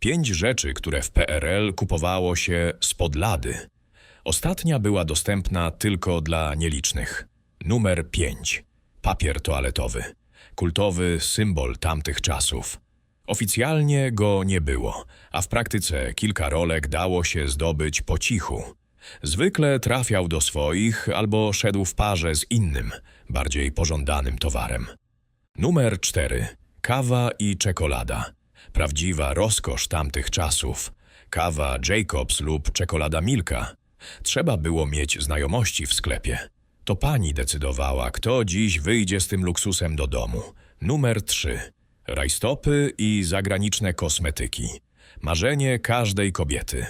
Pięć rzeczy, które w PRL kupowało się spod lady. Ostatnia była dostępna tylko dla nielicznych. Numer 5. Papier toaletowy. Kultowy symbol tamtych czasów. Oficjalnie go nie było, a w praktyce kilka rolek dało się zdobyć po cichu. Zwykle trafiał do swoich albo szedł w parze z innym, bardziej pożądanym towarem. Numer 4. Kawa i czekolada. Prawdziwa rozkosz tamtych czasów. Kawa Jacobs lub czekolada Milka. Trzeba było mieć znajomości w sklepie. To pani decydowała, kto dziś wyjdzie z tym luksusem do domu. Numer 3. Rajstopy i zagraniczne kosmetyki. Marzenie każdej kobiety.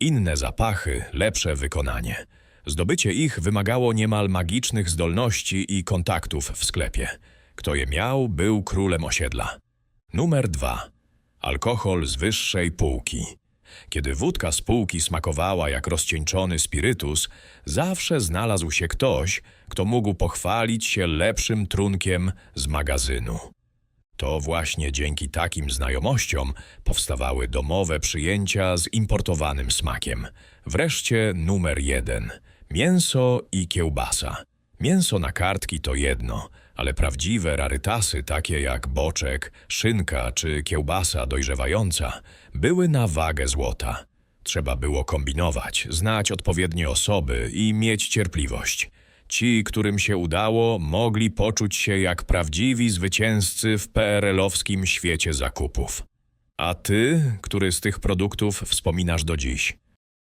Inne zapachy, lepsze wykonanie. Zdobycie ich wymagało niemal magicznych zdolności i kontaktów w sklepie. Kto je miał, był królem osiedla. Numer 2. Alkohol z wyższej półki. Kiedy wódka z półki smakowała jak rozcieńczony spirytus, zawsze znalazł się ktoś, kto mógł pochwalić się lepszym trunkiem z magazynu. To właśnie dzięki takim znajomościom powstawały domowe przyjęcia z importowanym smakiem. Wreszcie numer jeden. Mięso i kiełbasa. Mięso na kartki to jedno, ale prawdziwe rarytasy takie jak boczek, szynka czy kiełbasa dojrzewająca były na wagę złota. Trzeba było kombinować, znać odpowiednie osoby i mieć cierpliwość. Ci, którym się udało, mogli poczuć się jak prawdziwi zwycięzcy w PRL-owskim świecie zakupów. A ty, który z tych produktów wspominasz do dziś?